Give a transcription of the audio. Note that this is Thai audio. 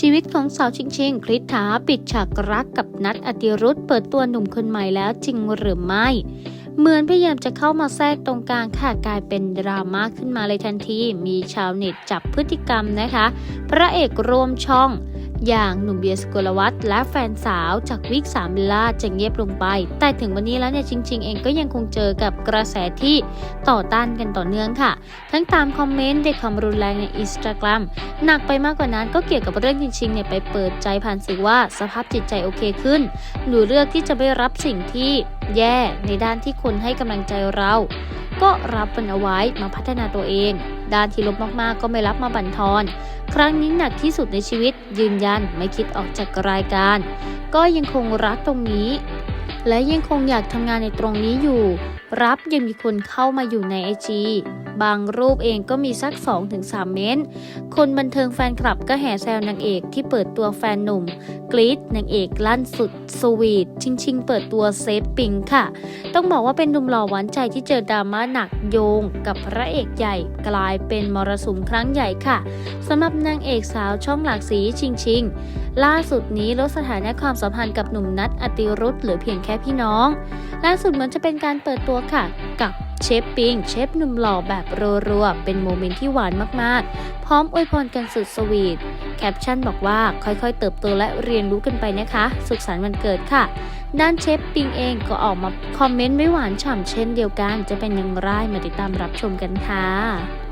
ชีวิตของสาวชิงชิงคลิษฐาปิดฉากรักกับนัดอติรุธเปิดตัวหนุ่มคนใหม่แล้วจริงหรือไม่ เหมือนพยายามจะเข้ามาแทรกตรงกลางค่ะกลายเป็นดราม่าขึ้นมาเลยทันที มีชาวเน็ตจับพฤติกรรมนะคะ พระเอกร่วมช่อง อย่างหนุ่มเบียร์สกลวัตและแฟนสาวจากวิกสามลาจะเงียบลงไป แต่ถึงวันนี้แล้วเนี่ยจริง ๆ เองก็ยังคงเจอกับกระแสที่ต่อต้านกันต่อเนื่องค่ะ ทั้งตามคอมเมนต์ด้วยความรุนแรงในอินสตาแกรมหนักไปมากกว่านั้นก็เกี่ยวกับเรื่องจริงๆเนี่ยไปเปิดใจผ่านสื่อว่าสภาพจิตใจโอเคขึ้น หนูเลือกที่จะไม่รับสิ่งที่แย่ในด้านที่คนให้กำลังใจเรา ก็รับมันเอาไว้มาพัฒนาตัวเอง ด้านที่ลบมากๆ ก็ไม่รับมาบั่นทอน ครั้งนี้หนักที่สุดในชีวิตยืนยันไม่คิดออกจากรายการ ก็ยังคงรักตรงนี้ และยังคงอยากทำงานในตรงนี้อยู่ รับยังมีคนเข้ามาอยู่ในไอจีบางรูปเองก็มีสัก 2-3 เมต์คนบันเทิงแฟนคลับก็แห่แซวนางเอกที่เปิดตัวแฟนหนุ่ม กรีดนางเอกลั่นสุดสวีทชิงชิงๆเปิดตัวเซฟปิงค่ะ ต้องบอกว่าเป็นหนุ่มหล่อหวานใจที่เจอดราม่าหนักโยง กับพระเอกใหญ่กลายเป็นมรสุมครั้งใหญ่ค่ะสำหรับนางเอกสาวช่องหลากสีชิงชิงล่าสุดนี้ลดสถานะความสัมพันธ์กับหนุ่มนัทอติรุธเหลือเพียงแค่พี่น้องล่าสุดเหมือนจะเป็นการเปิดตัวค่ะ กับเชฟปิงเชฟหนุ่มหล่อแบบรัวๆ เป็นโมเมนต์ที่หวานมากๆ พร้อมอวยพรกันสุดสวีท แคปชั่นบอกว่าค่อยๆ เติบโตและเรียนรู้กันไปนะคะ สุขสันต์วันเกิดค่ะ ด้านเชฟปิงเองก็ออกมาคอมเมนต์ไม่หวานฉ่ำเช่นเดียวกัน จะเป็นอย่างไรมาติดตามรับชมกันค่ะ